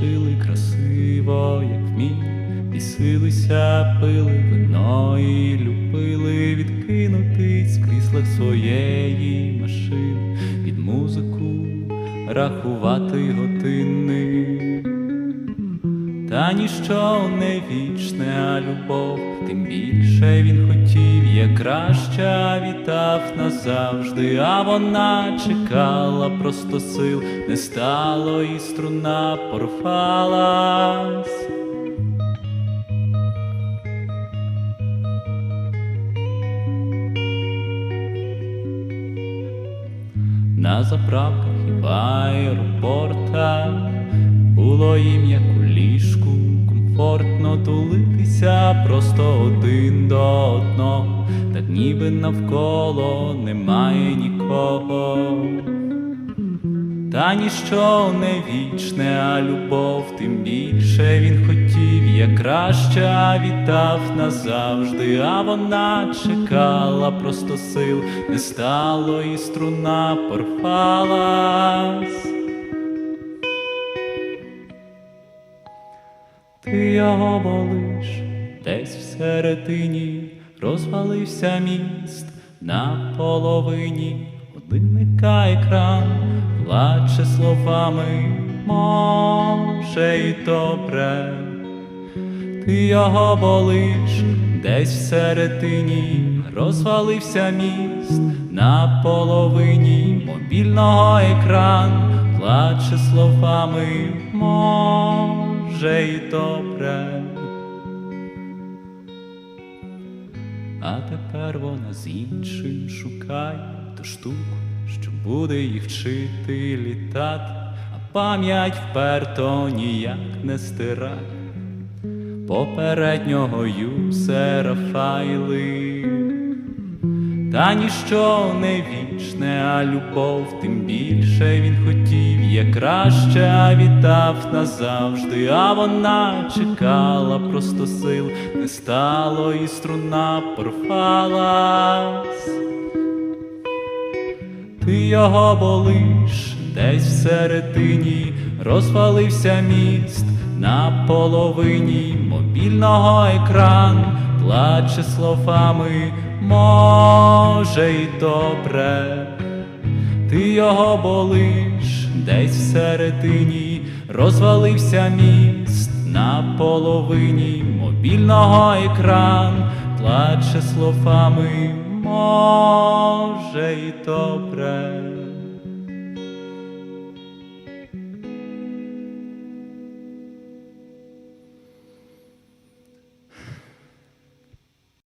жили красиво, як вміли, Бісилися, пили вино і любили відкинутись в кріслах своєї машини, під музику рахувати години. Та ніщо не вічне, а любов, тим більше він хотів, як краща вітав назавжди, а вона чекала, просто сил не стало, і струна порвалась. На заправках і в аеропортах було їм як у ліжку, комфортно тулитися просто один до ніби навколо немає нікого. Та ніщо не вічне, а любов, тим більше він хотів, як краще вітав назавжди, а вона чекала, просто сил не стало, і струна порвалась. Ти його болиш десь всередині, розвалився міст на половині, годинника екран плаче словами, може й добре. Ти його болиш десь всередині, розвалився міст на половині. Мобільного екран, плаче словами, може й добре. А тепер вона з іншим шукає ту штуку, що буде їх вчити літати, а пам'ять вперто ніяк не стирає. Попереднього юсера файли. Та ніщо не вічне, а любов, тим більше він хотів, як краще вітав назавжди, а вона чекала, просто сил не стало, і струна порвалась. Ти його болиш десь всередині, розвалився міст на половині мобільного екран, плаче словами, може й добре. Ти його болиш десь всередині, розвалився міст на половині мобільного екран, плаче словами, може й добре.